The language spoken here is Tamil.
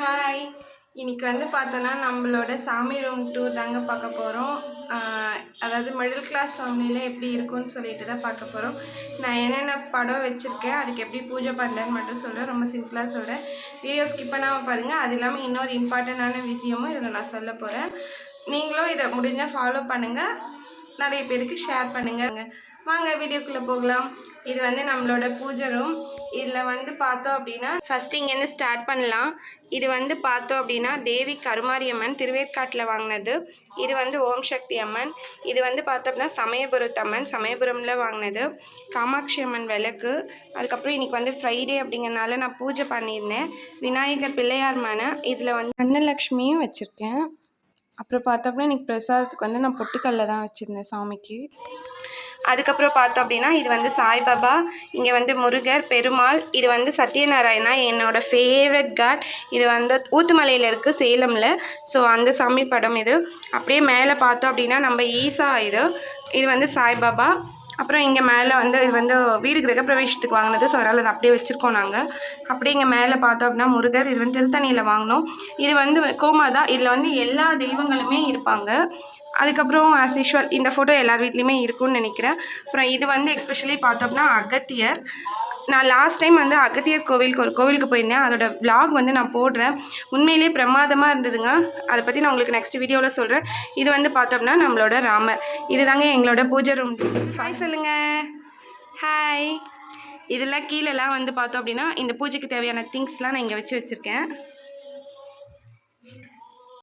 ஹாய் இன்னைக்கு வந்து பார்த்தோன்னா நம்மளோட சாமி ரூம் டூர் தாங்க பார்க்க போகிறோம் அதாவது மிடில் கிளாஸ் ஃபேமிலியில் எப்படி இருக்கும்னு சொல்லிட்டு தான் பார்க்க போகிறோம் நான் என்னென்ன படம் வச்சுருக்கேன் அதுக்கு எப்படி பூஜை பண்ணுறேன்னு மட்டும் சொல்கிறேன் ரொம்ப சிம்பிளாக சொல்கிறேன் வீடியோ ஸ்கிப் பண்ணாமல் பாருங்கள் அது இல்லாமல் இன்னொரு இம்பார்ட்டண்ட்டான விஷயமும் இதில் நான் சொல்ல போகிறேன் நீங்களும் இதை முடிஞ்சால் ஃபாலோ பண்ணுங்கள் நிறைய பேருக்கு ஷேர் பண்ணுங்கள் வாங்க வீடியோக்குள்ளே போகலாம். இது வந்து நம்மளோட பூஜை ரூம் இதில் வந்து பார்த்தோம் அப்படின்னா ஃபஸ்ட்டு இங்கேருந்து ஸ்டார்ட் பண்ணலாம். இது வந்து பார்த்தோம் அப்படின்னா தேவி கருமாரியம்மன் திருவேற்காட்டில் வாங்கினது. இது வந்து ஓம் சக்தி அம்மன். இது வந்து பார்த்தோம் அப்படின்னா சமயபுரத்து அம்மன். சமயபுரமில் வாங்கினது. காமாட்சி அம்மன் விளக்கு. அதுக்கப்புறம் இன்னைக்கு வந்து ஃப்ரைடே அப்படிங்கிறனால நான் பூஜை பண்ணியிருந்தேன். விநாயகர் பிள்ளையார் மனை. இதில் வந்து அன்னலக்ஷ்மியும் வச்சுருக்கேன். அப்புறம் பார்த்தோம்னா இன்றைக்கி பிரசாதத்துக்கு வந்து நான் பொட்டுக்கல்ல தான் வச்சுருந்தேன் சாமிக்கு. அதுக்கப்புறம் பார்த்தோம் அப்படின்னா இது வந்து சாய்பாபா இங்கே வந்து முருகர் பெருமாள் இது வந்து சத்யநாராயணா என்னோடய ஃபேவரட் காட் இது வந்து ஊத்துமலையில் இருக்குது சேலமில். ஸோ அந்த சாமி படம் இது. அப்படியே மேலே பார்த்தோம் அப்படின்னா நம்ம ஈசா இது. இது வந்து சாய்பாபா. அப்புறம் இங்கே மேலே வந்து இது வந்து வீடு கிரகப்பிரவேசத்துக்கு வாங்கினது. ஸோ அதனால் அதை அப்படியே வச்சுருக்கோம் நாங்கள் அப்படியே இங்கே மேலே பார்த்தோம் அப்படின்னா முருகர் இது வந்து திருத்தணியில் வாங்கினோம். இது வந்து கோமா தான். இதில் வந்து எல்லா தெய்வங்களுமே இருப்பாங்க. அதுக்கப்புறம் ஆஸ் யூஷுவல் இந்த ஃபோட்டோ எல்லார் வீட்லேயுமே இருக்கும்னு நினைக்கிறேன். அப்புறம் இது வந்து எஸ்பெஷலி பார்த்தோம்னா அகத்தியர். நான் லாஸ்ட் டைம் வந்து அகத்தியர் கோவிலுக்கு ஒரு கோவிலுக்கு போயிருந்தேன். அதோட vlog வந்து நான் போடுறேன். உண்மையிலேயே பிரமாதமாக இருந்ததுங்க. அதை பற்றி நான் உங்களுக்கு நெக்ஸ்ட் வீடியோவில் சொல்கிறேன் இது வந்து பார்த்தோம்னா நம்மளோட ராமர். இதுதாங்க எங்களோட பூஜை ரூம் ஹாய் சொல்லுங்கள் ஹாய் இதெல்லாம் கீழெல்லாம் வந்து பார்த்தோம் அப்படின்னா இந்த பூஜைக்கு தேவையான திங்ஸ்லாம் நான் இங்கே வச்சு வச்சுருக்கேன்.